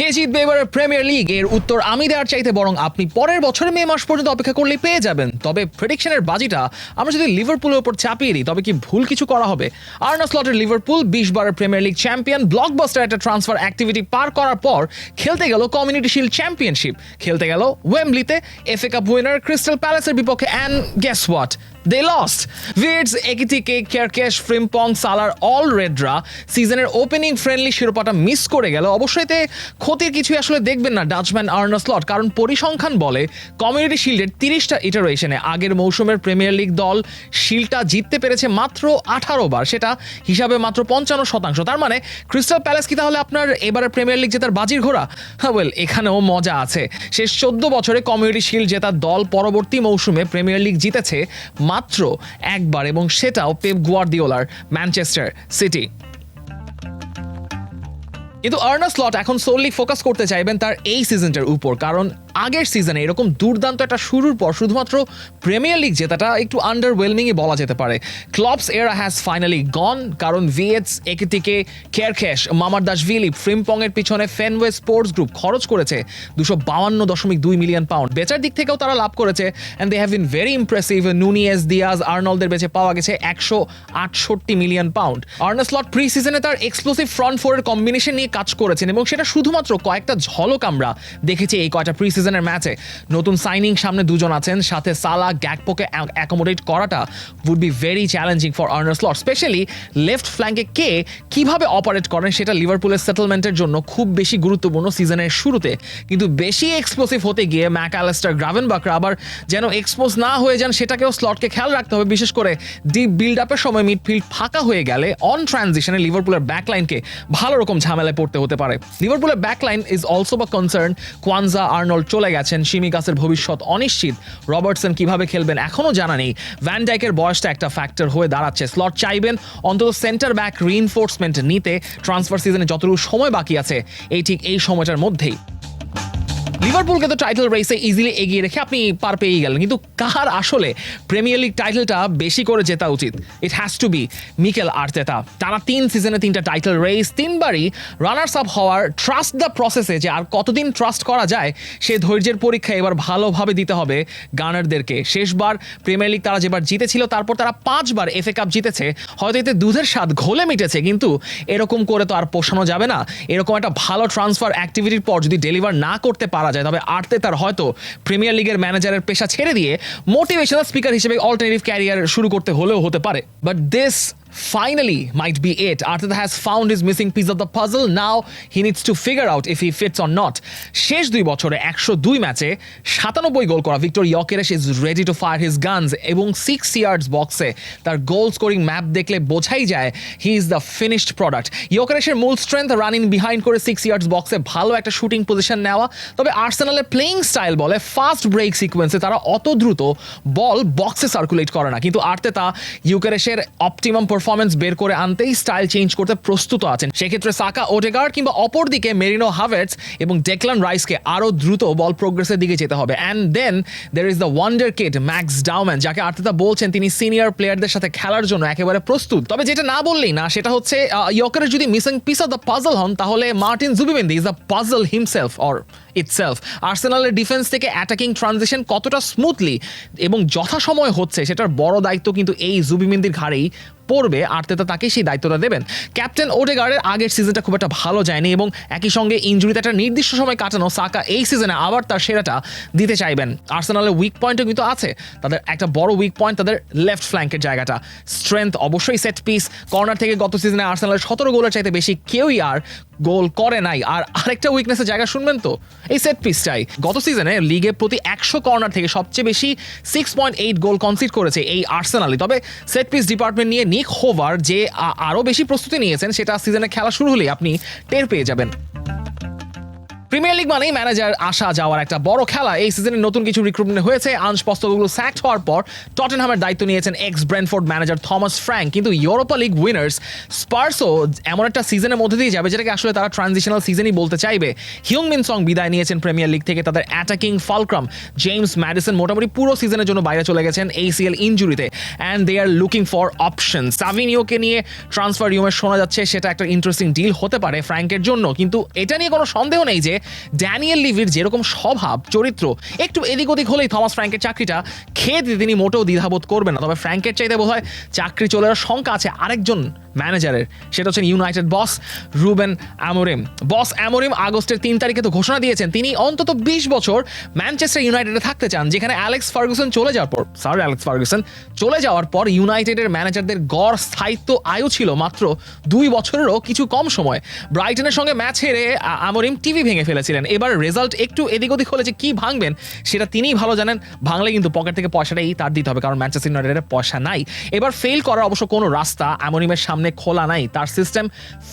কে জিতবে এবারে premier league এর উত্তর আমি দেওয়ার চাইতে বরং আপনি পরের বছরে মে মাস পর্যন্ত অপেক্ষা করলেই পেয়ে যাবেন। তবে প্রেডিকশনের বাজিটা আমরা যদি লিভারপুলের উপর চাপিয়ে দিই, তবে কি ভুল কিছু করা হবে? আর্না স্লটের লিভারপুল বিশ বারের প্রিমিয়ার লিগ চ্যাম্পিয়ন ব্লকবাস্টার একটা ট্রান্সফার অ্যাক্টিভিটি পার করার পর খেলতে গেল কমিউনিটি শিল্ড চ্যাম্পিয়নশিপ খেলতে গেল ওয়েমলিতে এফএ কাপ উইনার ক্রিস্টাল প্যালেসের বিপক্ষে। And guess what they lost Wirtz Ekitike Kerkez Frimpong Salar all রেডরা সিজনের ওপেনিং ফ্রেন্ডলি শিরোপাটা মিস করে গেল। অবশ্যই এতে ক্ষতির কিছুই আসলে দেখবেন না ডাচম্যান আর্না স্লট কারণ পরিসংখ্যান বলে কমিউনিটি শিল্ডের তিরিশটা ইটারেশনে আগের মৌসুমের প্রিমিয়ার লিগ দল শিল্ডটা জিততে পেরেছে মাত্র আঠারো বার, সেটা হিসাবে মাত্র পঞ্চান্ন শতাংশ। তার মানে ক্রিস্টাল প্যালেস কি তাহলে আপনার এবারে প্রিমিয়ার লিগ জেতার বাজির ঘোড়া? হ্যাঁ ওয়েল এখানেও মজা আছে। শেষ চোদ্দ বছরে কমিউনিটি শিল্ড জেতার দল পরবর্তী মৌসুমে প্রিমিয়ার লিগ জিতেছে মাত্র একবার এবং সেটাও পেপ গুয়ার্দিওলার, ম্যানচেস্টার সিটি। কিন্তু আর্না স্লট এখন সোললি ফোকাস করতে চাইবেন তার এই সিজনটার উপর, কারণ আগের সিজনে এরকম দুর্দান্ত একটা শুরুর পর শুধুমাত্র প্রিমিয়ার লিগ জেতাটা একটু আন্ডারওয়েলমিংই বলা যেতে পারে। ক্লবস এরা হ্যাজ ফাইনালি গন কারণ ভিএটস একেটিকে কেয়ারখ্যাশ মামার দাস ভিলি ফ্রিমপং এর পিছনে ফেনওয়ে স্পোর্টস গ্রুপ খরচ করেছে দুশো বাউান্ন দশমিক দুই মিলিয়ন পাউন্ড বেচার দিক থেকেও তারা লাভ করেছে and they have been very impressive Nunez Diaz আর্নলদের বেচে পাওয়া গেছে একশো আটষট্টি মিলিয়ন পাউন্ড আর্নাস স্লট প্রি সিজনে তার এক্সপ্লোসিভ ফ্রন্ট ফোরের কম্বিনেশন নিয়ে কাজ করেছেন, এবং সেটা শুধুমাত্র কয়েকটা ঝলক আমরা দেখেছি এই কয়টা প্রি সিজনের ম্যাচে নতুন সাইনিং সামনে দুজন আছেন, সাথে সালা গ্যাকপোকে অ্যাকোমোডেট করাটা would be very challenging for earner Slot specially left ফ্ল্যাঙ্কে কে কীভাবে অপারেট করেন সেটা লিভারপুলের সেটেলমেন্টের জন্য খুব বেশি গুরুত্বপূর্ণ সিজনের শুরুতে। কিন্তু বেশি এক্সপ্লোসিভ হতে গিয়ে ম্যাক অ্যালেস্টার গ্রাভেন বাকরা আবার যেন এক্সপোজ না হয়ে যান, সেটাকেও স্লটকে খেয়াল রাখতে হবে। বিশেষ করে ডিপ বিল্ড আপের সময় মিডফিল্ড ফাঁকা হয়ে গেলে অন ট্রানজিশনে লিভারপুলের ব্যাকলাইনকে ভালো রকম ঝামেলায় পড়তে হতে পারে। লিভারপুলের ব্যাকলাইন ইজ অলসো বা কনসার্ন কোয়ানজা আর্নল্ড চলে গেছেন সিমিকাসের ভবিষ্যৎ অনিশ্চিত। রবার্টসন কীভাবে খেলবেন এখনও জানা নেই। ভ্যানডাইকের বয়সটা একটা ফ্যাক্টর হয়ে দাঁড়াচ্ছে। স্লট চাইবেন, অন্তত সেন্টার ব্যাক রিইনফোর্সমেন্ট নিতে। ট্রান্সফার সিজনে যতটুকু সময় বাকি আছে, এই ঠিক এই সময়টার মধ্যেই। লিভারপুলকে তো টাইটেল রেসে ইজিলি এগিয়ে রেখে আপনি পার পেয়ে গেলেন। কিন্তু কার আসলে প্রিমিয়ার লিগ টাইটেলটা বেশি করে জেতা উচিত? It has to be Mikel Arteta টানা তিন সিজনে তিনটা টাইটেল রেস তিনবারই রানার্স আপ হওয়ার ট্রাস্ট দ্য প্রসেসে যে আর কতদিন ট্রাস্ট করা যায়, সে ধৈর্যের পরীক্ষা এবার ভালোভাবে দিতে হবে গানারদেরকে। শেষবার প্রিমিয়ার লিগ তারা যেবার জিতেছিল, তারপর তারা পাঁচবার এফএ কাপ জিতেছে। হয়তো এতে দুধের স্বাদ ঘোলে মিটেছে, কিন্তু এরকম করে তো আর পোষানো যাবে না। এরকম একটা ভালো ট্রান্সফার অ্যাক্টিভিটির পর যদি ডেলিভার না করতে পারা যায়। তবে আর্তে তার হয়তো প্রিমিয়ার লিগের ম্যানেজারের পেশা ছেড়ে দিয়ে মোটিভেশনাল স্পিকার হিসেবে অল্টারনেটিভ ক্যারিয়ার শুরু করতে হলেও হতে পারে। But this Finally, might be it. Arteta has found his missing piece of the puzzle. Now he needs to figure out if he fits or not. শেষ দুই বছরে একশো দুই ম্যাচে সাতানব্বই গোল করা Victor Gyokeres is ready to fire his guns এবং six yards বক্সে তার গোল স্কোরিং ম্যাপ দেখলে বোঝাই যায় he is the finished product ইয়কেরেশের মূল স্ট্রেংথ রান ইন বিহাইন্ড করে সিক্স ইয়ার্ডস বক্সে ভালো একটা শুটিং পজিশন নেওয়া তবে আর্সেনালের প্লেইং স্টাইল বলে ফাস্ট ব্রেক সিকোয়েন্সে তারা অত দ্রুত বল বক্সে সার্কুলেট করে না কিন্তু আর্তেতা ইউকেরেশের অপটিমাম পারফরমেন্স বের করে আনতেই স্টাইল চেঞ্জ করতে প্রস্তুত আছেন। সেক্ষেত্রে সাকা ওটেগার্ড কিংবা অপরদিকে মেরিনো হাভেটস এবং ডেকলান রাইসকে আরও দ্রুত বল প্রোগ্রেসের দিকে যেতে হবে। And then there is the wonder kid Max Dowman যাকে আর্তেতা বলছেন তিনি সিনিয়র প্লেয়ারদের সাথে খেলার জন্য একেবারে প্রস্তুত। তবে যেটা না বললেই না, সেটা হচ্ছে ইয়কারের যদি missing piece of the puzzle হন, তাহলে Martin Zubimendi is the puzzle himself or itself আর্সেনালের defence থেকে অ্যাটাকিং ট্রানজিশন কতটা স্মুথলি এবং যথাসময় হচ্ছে, সেটার বড় দায়িত্ব কিন্তু এই জুবিমেন্দির ঘাড়েই পড়বে আর্তেতা তাকে সেই দায়িত্বটা দেবেন। ক্যাপ্টেন ওডেগার্ডের আগের সিজনটা খুব একটা ভালো যায়নি এবং একই সঙ্গে ইঞ্জুরিতে একটা নির্দিষ্ট সময় কাটানো সাকা এই সিজনে আবার তার সেরাটা দিতে চাইবেন। আর্সেনালের উইক পয়েন্টও কিন্তু আছে। তাদের একটা বড় উইক পয়েন্ট তাদের লেফট ফ্ল্যাঙ্কের জায়গাটা। স্ট্রেংথ অবশ্যই সেট পিস কর্নার থেকে গত সিজনে আর্সেনালের সতেরো গোলের চাইতে বেশি কেউই আর গোল করে নাই। আর আরেকটা উইকনেসের জায়গা শুনবেন তো? এই সেট পিসটাই গত সিজনে লিগে প্রতি একশো কর্নার থেকে সবচেয়ে বেশি six point eight goal concede করেছে এই আর্সেনালি তবে সেট পিস ডিপার্টমেন্ট নিয়ে নিক হোভার যে আরও বেশি প্রস্তুতি নিয়েছেন, সেটা সিজনে খেলা শুরু হলেই আপনি টের পেয়ে যাবেন। প্রিমিয়ার লিগ মানেই ম্যানেজার আসা যাওয়ার একটা বড় খেলা। এই সিজনে নতুন কিছু রিক্রুটমেন্ট হয়েছে। আঞ্চ পস্তকগুলো স্যাক্ট হওয়ার পর টটেনহামের দায়িত্ব নিয়েছেন ex Brentford manager Thomas Frank কিন্তু ইউরোপা লিগ উইনার্স স্পার্সও এমন একটা সিজনের মধ্যে দিয়ে যাবে, যেটাকে আসলে তারা ট্রানজিশনাল সিজনই বলতে চাইবে। হিউং মিন সং বিদায় নিয়েছেন প্রিমিয়ার লিগ থেকে তাদের অ্যাটাকিং ফালক্রাম জেমস ম্যাডিসন মোটামুটি পুরো সিজনের জন্য বাইরে চলে গেছেন ACL ইঞ্জুরিতে and they are looking for option সাভিনিওকে নিয়ে ট্রান্সফার রিউমে শোনা যাচ্ছে, সেটা একটা ইন্টারেস্টিং ডিল হতে পারে ফ্র্যাঙ্কের জন্য। কিন্তু এটা নিয়ে কোনো সন্দেহ নেই যে ড্যানিয়েল লিভির যেরকম স্বভাব, চরিত্র, একটু এদিক ওদিক হলেই থমাস ফ্র্যাঙ্কের চাকরিটা খেয়ে তিনি মোটেও দ্বিধাবোধ করবেন না। তবে ফ্র্যাঙ্কের চাইতে বোধ হয় চাকরি চলে যাওয়ার শঙ্কা আছে আরেকজন ম্যানেজারের, সেটা হচ্ছে United boss Ruben Amorim. Boss Amorim আগস্টের তিন তারিখে তো ঘোষণা দিয়েছেন, তিনি অন্তত বিশ বছর ম্যানচেস্টার ইউনাইটেডে থাকতে চান, যেখানে অ্যালেক্স ফার্গুসন চলে যাওয়ার পর, স্যার অ্যালেক্স ফার্গুসন চলে যাওয়ার পর ইউনাইটেডের ম্যানেজারদের গড় স্থায়িত্ব আয়ু ছিল মাত্র দুই বছরেরও কিছু কম সময়। ব্রাইটনের সঙ্গে ম্যাচ হেরে আমরিম টিভি ভেঙে ফেলেছিলেন। এবার রেজাল্ট একটু এদিক ওদিক হলে যে কি ভাঙবেন, সেটা তিনিই ভালো জানেন। ভাঙলে কিন্তু পকেট থেকে পয়সাটাই তার দিতে হবে, কারণ ম্যানচেস্টার ইউনাইটেডের পয়সা নাই। এবার ফেল করার অবশ্য কোনো রাস্তা আমরিমের সামনে খোলা নাই। তার সিস্টেম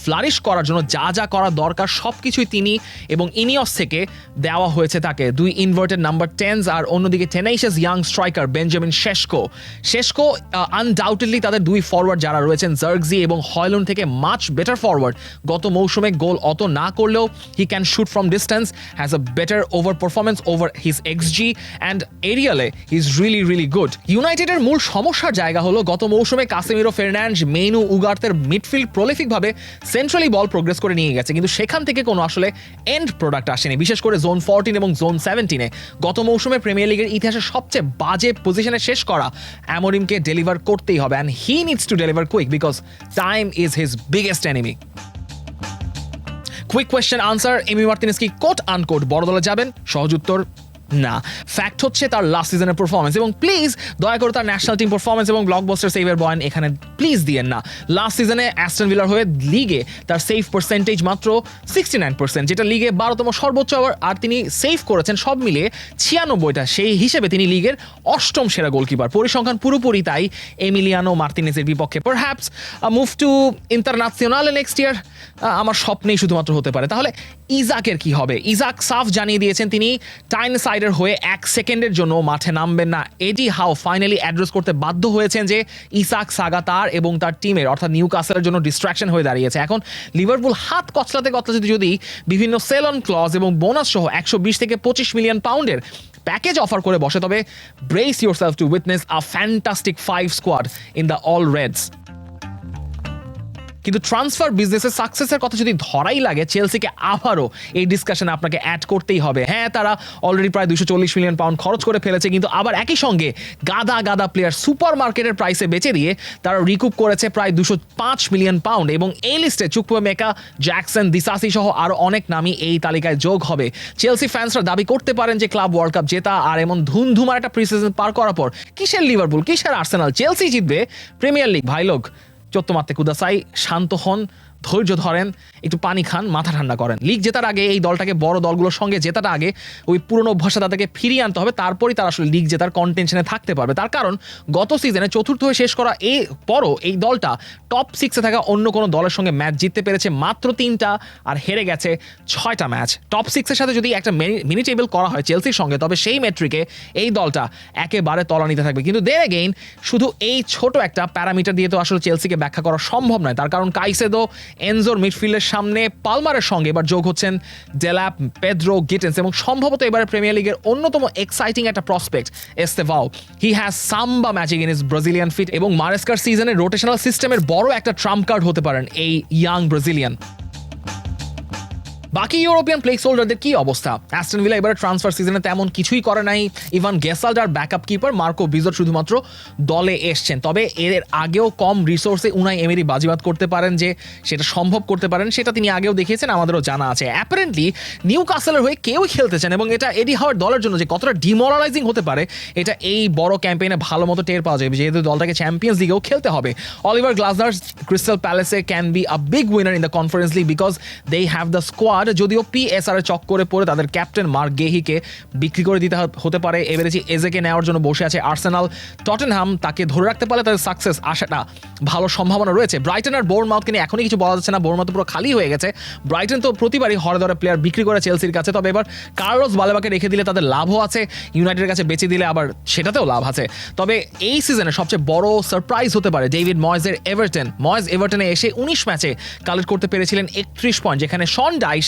ফ্লারিশ করার জন্য যা যা করা দরকার সব কিছুই তিনি এবং ইনিয়স থেকে দেওয়া হয়েছে তাকে। দুই ইনভার্টেড নাম্বার টেন্স আর অন্যদিকে tenacious young striker Benjamin Sesko Sesko undoubtedly তাদের দুই ফরওয়ার্ড যারা রয়েছেন জার্গজি এবং হয়লুন থেকে মাচ বেটার ফরওয়ার্ড গত মৌসুমে গোল অত না করলেও he can shoot from distance has a better over performance over his X G and এরিয়ালে is really really good ইউনাইটেডের মূল সমস্যার জায়গা হলো গত মৌসুমে কাসেমিরো ফের্নান্ড মেনু উগার্তের মিডফিল্ড প্রলিফিকভাবে সেন্ট্রালি বল প্রোগ্রেস করে নিয়ে গেছে, কিন্তু সেখান থেকে কোনো আসলে এন্ড প্রোডাক্ট আসেনি, বিশেষ করে জোন ফোরটিন এবং জোন সেভেন্টিনে গত মৌসুমে প্রিমিয়ার লিগের ইতিহাসে সবচেয়ে বাজে পজিশনে শেষ করা অ্যামোরিমকে ডেলিভার করতেই হবে and he needs to deliver quick because time is his biggest enemy quick question answer Emi Martinez কি কোট আনকোট বড় দলে যাবেন? সহজ উত্তর না। ফ্যাক্ট হচ্ছে তার লাস্ট সিজনের পারফরমেন্স এবং প্লিজ দয়া করে তার ন্যাশনাল টিম পারফরমেন্স এবং ব্লকবাস্টার সেভের বয়ান এখানে প্লিজ দিয়েন না। লাস্ট সিজনে অ্যাস্টন ভিলার হয়ে লিগে তার সেফ পার্সেন্টেজ মাত্র সিক্সটি নাইন পার্সেন্ট যেটা লিগে বারোতম সর্বোচ্চ আবার আর তিনি সেভ করেছেন সব মিলিয়ে ছিয়ানব্বইটা। সেই হিসেবে তিনি লিগের অষ্টম সেরা গোলকিপার পরিসংখ্যান পুরোপুরি তাই এমিলিয়ানো মার্তিনেসের বিপক্ষে। Perhaps move to international next year আমার স্বপ্নেই শুধুমাত্র হতে পারে। তাহলে ইজাকের কি হবে? ইজাক সাফ জানিয়ে দিয়েছেন তিনি টাইন সাইডের হয়ে এক সেকেন্ডের জন্য মাঠে নামবেন না। এডি হাও ফাইনালি অ্যাড্রেস করতে বাধ্য হয়েছেন যে ইসাক সাগাতার এবং তার টিমের অর্থাৎ নিউ কাসেলের জন্য ডিস্ট্রাকশন হয়ে দাঁড়িয়েছে। এখন লিভারপুল হাত কচলাতে কচলাতে যদি বিভিন্ন সেলন ক্লজ এবং বোনাস সহ একশো বিশ থেকে পঁচিশ মিলিয়ন পাউন্ডের প্যাকেজ অফার করে বসে, তবে brace yourself to witness a fantastic five squad in the all Reds কিন্তু ট্রান্সফার বিজনেসের সাকসেসের কথা যদি ধরাই লাগে চেলসিকে আবারও এই ডিসকাশনে আপনাকে অ্যাড করতেই হবে। হ্যাঁ তারা অলরেডি প্রায় দুশো চল্লিশ মিলিয়ন পাউন্ড খরচ করে ফেলেছে, কিন্তু আবার একই সঙ্গে গাদা গাদা প্লেয়ার সুপার মার্কেটের প্রাইসে বেচে দিয়ে তারা রিকুপ করেছে প্রায় দুশো পাঁচ মিলিয়ন পাউন্ড এবং এই লিস্টে চুকপুয়ে মেকা জ্যাকসন দিসাসি সহ আরও অনেক নামই এই তালিকায় যোগ হবে। চেলসি ফ্যান্সরা দাবি করতে পারেন যে ক্লাব ওয়ার্ল্ড কাপ জেতা আর এমন ধুমধুমার একটা প্রি সিজন পার করার পর কিসের লিভারপুল কিসের আর্সেনাল চেলসি জিতবে প্রিমিয়ার লিগ ভাই লোক চত্ব মারতে কুদাসাই শান্ত হন। ধৈর্য ধরেন, একটু পানি খান, মাথা ঠান্ডা করেন। লিগ জেতার আগে এই দলটাকে বড় দলগুলোর সঙ্গে জেতাটা আগে ওই পুরনো অভ্যাসটা তাদেরকে ফিরিয়ে আনতে হবে, তারপরেই তারা আসলে লিগ জেতার কন্টেনশনে থাকতে পারবে। তার কারণ, গত সিজনে চতুর্থ হয়ে শেষ করা এই পরও এই দলটা টপ সিক্সে থাকা অন্য কোনো দলের সঙ্গে ম্যাচ জিততে পেরেছে মাত্র তিনটা আর হেরে গেছে ছয়টা ম্যাচ টপ সিক্সের সাথে যদি একটা মিনি টেবিল করা হয় চেলসির সঙ্গে, তবে সেই মেট্রিকে এই দলটা একেবারে তলানিতে থাকবে। কিন্তু দের এগেইন শুধু এই ছোট একটা প্যারামিটার দিয়ে তো আসলে চেলসিকে ব্যাখ্যা করা সম্ভব নয়। তার কারণ কাইসেদো এনজোর মিডফিল্ডের সামনে পালমারের সঙ্গে। এবার যোগ হচ্ছেন ডেলাপ, পেদ্রো, গিটেন্স এবং সম্ভবত এবারে প্রিমিয়ার লিগের অন্যতম এক্সাইটিং একটা prospect Estevao he has samba magic in his Brazilian feet এবং মারেস্কার সিজনের রোটেশনাল সিস্টেমের বড় একটা ট্রাম্প কার্ড হতে পারেন এই ইয়াং ব্রাজিলিয়ান বাকি ইউরোপিয়ান প্লেস হোল্ডারদের কি অবস্থা? অ্যাস্টন ভিলা এবারে ট্রান্সফার সিজনে তেমন কিছুই করে নাই। ইভান গেসাল্ড আর ব্যাকআপ কিপার মার্কো বিজর শুধুমাত্র দলে এসছেন। তবে এর আগেও কম রিসোর্সে উনাই এমেরি বাজিবাদ করতে পারেন যে সেটা সম্ভব করতে পারেন, সেটা তিনি আগেও দেখিয়েছেন, আমাদেরও জানা আছে। অ্যাপারেন্টলি নিউ কাসেলের হয়ে কেউ খেলতে চান এবং এটা এডি হাওয়ার দলের জন্য যে কতটা ডিমোরালাইজিং হতে পারে, এটা এই বড় ক্যাম্পেইনে ভালো মতো টের পাওয়া যাবে। যেহেতু দলটাকে চ্যাম্পিয়ন্স লিগেও খেলতে হবে। Oliver Glasner crystal প্যালেসে can be a big winner in the conference league because they have the squad squad যদিও পিএসআর চক্করে পড়ে তাদের ক্যাপ্টেন মার্ক গেহিকে বিক্রি করে দিতে হতে পারে এবারে এজেকে নেওয়ার জন্য বসে আছে আর্সেনাল। টটেনহাম তাকে ধরে রাখতে পারলে তাদের সাকসেস আসাটা ভালো সম্ভাবনা রয়েছে। ব্রাইটন আর বোর্নমাউথকে নিয়ে এখনই কিছু বলা যাচ্ছে না, বোর্নমাউথ পুরো খালি হয়ে গেছে। ব্রাইটন তো প্রতিবারই হরে ধরে প্লেয়ার বিক্রি করে চেলসির কাছে, তবে এবার কার্লোস বালেবাকে রেখে দিলে তাদের লাভও আছে, ইউনাইটেডের কাছে বেঁচে দিলে আবার সেটাতেও লাভ আছে। তবে এই সিজনে সবচেয়ে বড় সারপ্রাইজ হতে পারে ডেভিড ময়েজের এভারটন। ময়েজ এভারটনে এসে উনিশ ম্যাচে কালেক্ট করতে পেরেছিলেন একত্রিশ পয়েন্ট যেখানে শন ডাইস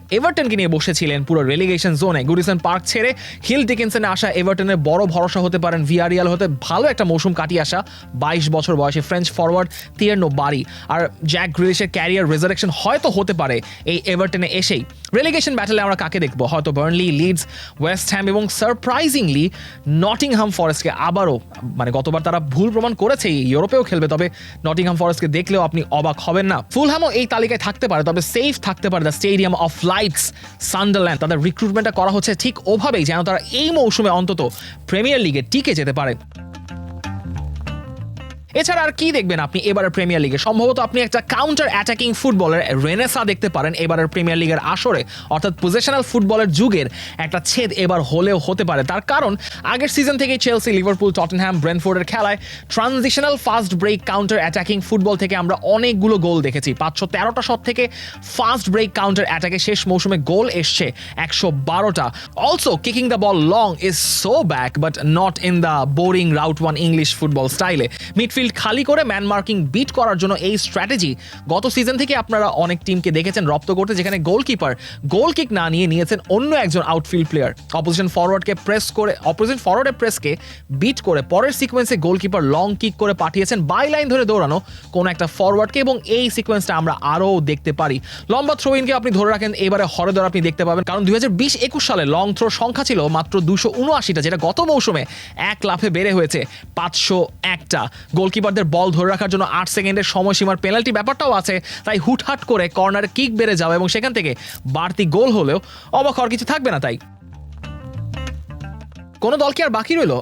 এভারটনকে নিয়ে বসেছিলেন পুরো রেলিগেশন জোনে গুডিসন পার্ক ছেড়ে হিল ডিকিনসনে আসা এভারটনের বড় ভরসা হতে পারেন ভিআরিয়াল হতে। ভালো একটা মৌসুম কাটিয়ে আসা বাইশ বছর বয়সে ফ্রেঞ্চ ফরওয়ার্ড তিয়ার্নো বাড়ি আর জ্যাক গ্রিলিশের ক্যারিয়ার রেজারেকশন হয়তো হতে পারে এই এভারটনে এসেই। রেলিগেশন ব্যাটেলে আমরা কাকে দেখব? হয়তো বার্নলি লিডস ওয়েস্ট হ্যাম এবং সারপ্রাইজিংলি নটিংহাম ফরেস্টকে আবারও মানে গতবার তারা ভুল প্রমাণ করেছে ইউরোপেও খেলবে। তবে নটিংহাম ফরেস্টকে দেখলেও আপনি অবাক হবেন না। ফুলহামও এই তালিকায় থাকতে পারে, তবে সেফ থাকতে পারে the stadium of lights Sunderland. তাদের রিক্রুটমেন্টটা করা হচ্ছে ঠিক ওভাবেই যেন তারা এই মৌসুমে অন্তত প্রিমিয়ার লিগে টিকে যেতে পারে। এছাড়া আর কি দেখবেন আপনি এবারের প্রিমিয়ার লিগে সম্ভবত আপনি একটা কাউন্টার অ্যাটাকিং ফুটবলের রেনেসা দেখতে পারেন এবারের প্রিমিয়ার লিগের আসরে। অর্থাৎ পজিশনাল ফুটবলের যুগের একটা ছেদ এবার হলেও হতে পারে। তার কারণ, আগের সিজন থেকে চেলসি লিভারপুল টটেনহ্যাম ব্রেনফোর্ডের খেলায় transitional fast break counter attacking football থেকে আমরা অনেকগুলো গোল দেখেছি। পাঁচশো তেরোটা শট থেকে ফাস্ট ব্রেক কাউন্টার অ্যাটাকে শেষ মৌসুমে গোল এসছে একশো বারোটা। Also kicking the ball long is so back but not in the boring route one English football স্টাইলে মিডফিল্ড খালি করে ম্যান মার্কিং বিট করার জন্য এই স্ট্র্যাটেজি গত সিজন থেকে আপনারা অনেক টিমকে দেখেছেন, রপ্ত করতে, যেখানে গোলকিপার গোল কিক না নিয়ে নিয়েছেন অন্য একজন আউটফিল্ড প্লেয়ার অপোজিশন ফরওয়ার্ডকে প্রেস করে অপোজিশন ফরওয়ার্ডের প্রেসকে বিট করে, পরের সিকোয়েন্সে গোলকিপার লং কিক করে পাঠিয়েছেন বাই লাইন ধরে দৌড়ানো কোনো একটা ফরওয়ার্ডকে এবং এই সিকোয়েন্সটা আমরা আরও দেখতে পারি। লম্বা থ্রো ইনকে আপনি ধরে রাখেন, এবারে হরে ধরে আপনি দেখতে পাবেন, কারণ দুই হাজার বিশ একুশ সালে লং থ্রো সংখ্যা ছিল মাত্র দুশো উনআশিটা, যেটা গত মৌসুমে এক লাফে বেড়ে হয়েছে পাঁচশো একটা। গোলকিপারদের বল ধরে রাখার জন্য আট সেকেন্ডের সময়সীমার পেনাল্টি ব্যাপারটাও আছে, তাই হুটহাট করে কর্নার কিক বেড়ে যাওয়া এবং সেখান থেকে বাড়তি গোল হলেও অবাক হওয়ার কিছু থাকবে না তাই। কোনো দল কি আর বাকি রইল?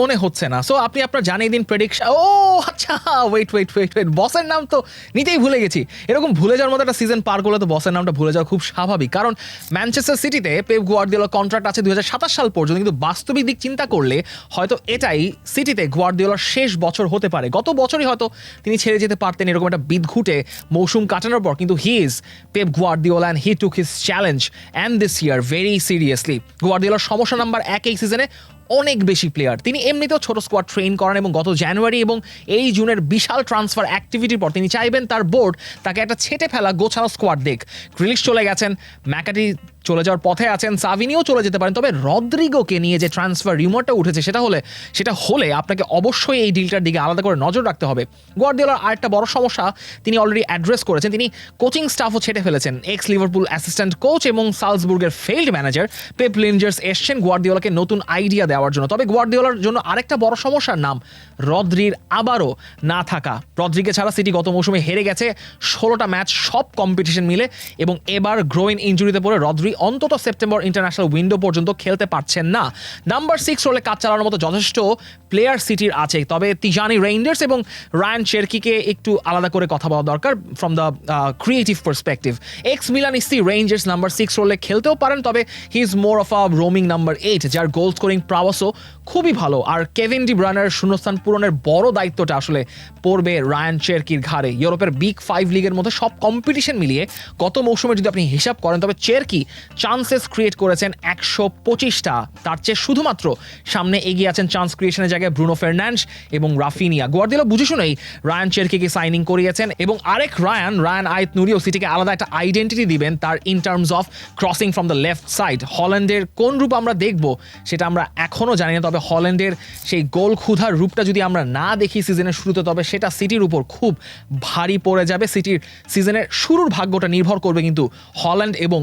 মনে হচ্ছে না। সো আপনি আপনার জানিয়ে দিন প্রেডিকশন ও আচ্ছা ওয়েট ওয়েট ওয়েট ওয়েট বসের নাম তো নিতেই ভুলে গেছি। এরকম ভুলে যাওয়ার মতো একটা সিজন পার করলে তো বসের নামটা ভুলে যাওয়া খুব স্বাভাবিক। কারণ ম্যানচেস্টার সিটিতে পেপ গুয়ার্দিওলার কন্ট্রাক্ট আছে দু হাজার সাতাশ সাল পর্যন্ত। কিন্তু বাস্তবিক দিক চিন্তা করলে হয়তো এটাই সিটিতে গুয়ার্দিওলার শেষ বছর হতে পারে। গত বছরই হয়তো তিনি ছেড়ে যেতে পারতেন এরকম একটা বিদঘুটে মৌসুম কাটানোর পর। কিন্তু he is Pep Guardiola and he took his challenge and this year very seriously গুয়ার্দিওলার সমস্যা নাম্বার এক এই সিজনে অনেক বেশি প্লেয়ার তিনি এমনিতেও ছোট স্কোয়াড ট্রেন করেন এবং গত জানুয়ারি এবং এই জুনের বিশাল ট্রান্সফার অ্যাক্টিভিটির পর তিনি চাইবেন তার বোর্ড তাকে একটা ছেটে ফেলা গোছানো স্কোয়াড দেখ। গ্রিলিশ চলে গেছেন ম্যাকাটি চলে যাওয়ার পথে আছেন সাভিনিও চলে যেতে পারেন, তবে রদ্রিগোকে নিয়ে যে ট্রান্সফার রিমোটটা উঠেছে সেটা হলে সেটা হলে আপনাকে অবশ্যই এই ডিলটার দিকে আলাদা করে নজর রাখতে হবে। গোয়ার্দিওলার আরেকটা বড় সমস্যা, তিনি অলরেডি অ্যাড্রেস করেছেন, তিনি কোচিং স্টাফও ছেটে ফেলেছেন। এক্স লিভারপুল অ্যাসিস্ট্যান্ট কোচ এবং সালসবুর্গের ফেল্ড ম্যানেজার পেপ লিঞ্জার্স এসছেন গোয়ার্দিওলাকে নতুন আইডিয়া দেওয়ার জন্য। তবে গোয়ার্দিওলার জন্য আরেকটা বড় সমস্যার নাম, রদ্রির আবারও না থাকা। রদ্রিকে ছাড়া সিটি গত মৌসুমে হেরে গেছে ষোলোটা ম্যাচ, সব কম্পিটিশন মিলে, এবং এবার গ্রোইন ইঞ্জুরিতে পড়ে রদ্রি অন্তত সেপ্টেম্বর ইন্টারন্যাশনাল উইন্ডো পর্যন্ত খেলতে পারছেন না। নাম্বার সিক্স রোলে কাজ চালানোর মতো যথেষ্ট প্লেয়ার সিটির আছে, তবে তিজানি রেইন্ডার্স এবং রায়ান চেরকিকে একটু আলাদা করে কথা বলা দরকার from the creative perspective ex Milanisti Reijnders number six রোলে খেলতেও পারেন, তবে he is more of a roaming number eight যার গোল স্কোরিং প্রাওয়াসও খুবই ভালো। আর কেভিন ডি ব্রানার শূন্যস্থান পূরণের বড় দায়িত্বটা আসলে পড়বে রায়ান চেরকির ঘাড়ে। ইউরোপের বিগ ফাইভ লিগের মধ্যে সব কম্পিটিশন মিলিয়ে গত মৌসুমে যদি আপনি হিসাব করেন, তবে চেরকি চান্সেস ক্রিয়েট করেছেন একশো পঁচিশটা। তার চেয়ে শুধুমাত্র সামনে এগিয়ে আছেন চান্স ক্রিয়েশনের জায়গায় ব্রুনো ফার্নান্স এবং রাফিনিয়া। গোয়ার্দিওলা বুঝে শুনেই রায়ান চেরকিকে সাইনিং করিয়েছেন এবং আরেক রায়ান রায়ান আয়ত নুরিও সিটিকে আলাদা একটা আইডেন্টিটি দিবেন তার in terms of crossing from the left side হল্যান্ডের কোন রূপ আমরা দেখব, সেটা আমরা এখনও জানি না, তবে হল্যান্ডের সেই গোল ক্ষুধার রূপটা যদি আমরা না দেখি সিজনের শুরুতে, তবে সেটা সিটির উপর খুব ভারী পড়ে যাবে। সিটির সিজনের শুরুর ভাগ্যটা নির্ভর করবে কিন্তু হল্যান্ড এবং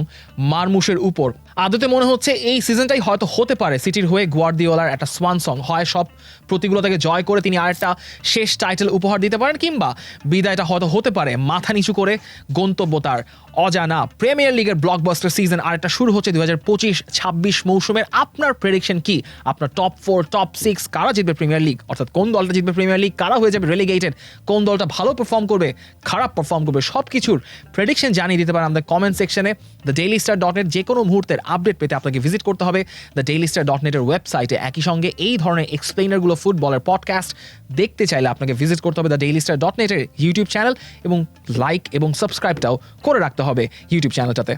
মারমুশের উপর। আদতে মনে হচ্ছে এই সিজনটাই হয়তো হতে পারে। সিটির হয়ে গুয়ার্দিওলার একটা সোয়ান সং হয়। সব প্রতিকূলতাকে জয় করে তিনি আরেকটা শেষ টাইটেল উপহার দিতে পারেন কিংবা বিদায়টা হয়তো হতে পারে। মাথা নিচু করে গন্তব্য তার অজানা। প্রিমিয়ার লিগের ব্লকবাস্টার সিজন আরেকটা শুরু হচ্ছে দু হাজার পঁচিশ, ছাব্বিশ মৌসুমের। আপনার প্রেডিকশন কি? আপনার টপ ফোর টপ সিক্স কারা জিতবে প্রিমিয়ার লিগ অর্থাৎ কোন দলটা জিতবে প্রিমিয়ার লিগ কারা হয়ে যাবে রেলিগেটেড কোন দলটা ভালো পারফর্ম করবে? খারাপ পারফর্ম করবে? সব কিছুর প্রেডিকশন জানিয়ে দিতে পারেন আমাদের কমেন্ট সেকশনে the Daily Star dot net যে কোনো মুহূর্তের আপডেট পেতে আপনাকে ভিজিট করতে হবে দ্য ডেইলি স্টার ডট নেটের ওয়েবসাইটে। একই সঙ্গে এই ধরনের এক্সপ্লেনারগুলো ফুটবলের পডকাস্ট দেখতে চাইলে আপনাকে ভিজিট করতে হবে দ্য ডেইলি স্টার ডট নেটের ইউটিউব চ্যানেল এবং লাইক এবং সাবস্ক্রাইবটাও করে রাখতে হবে ইউটিউব চ্যানেলটাতে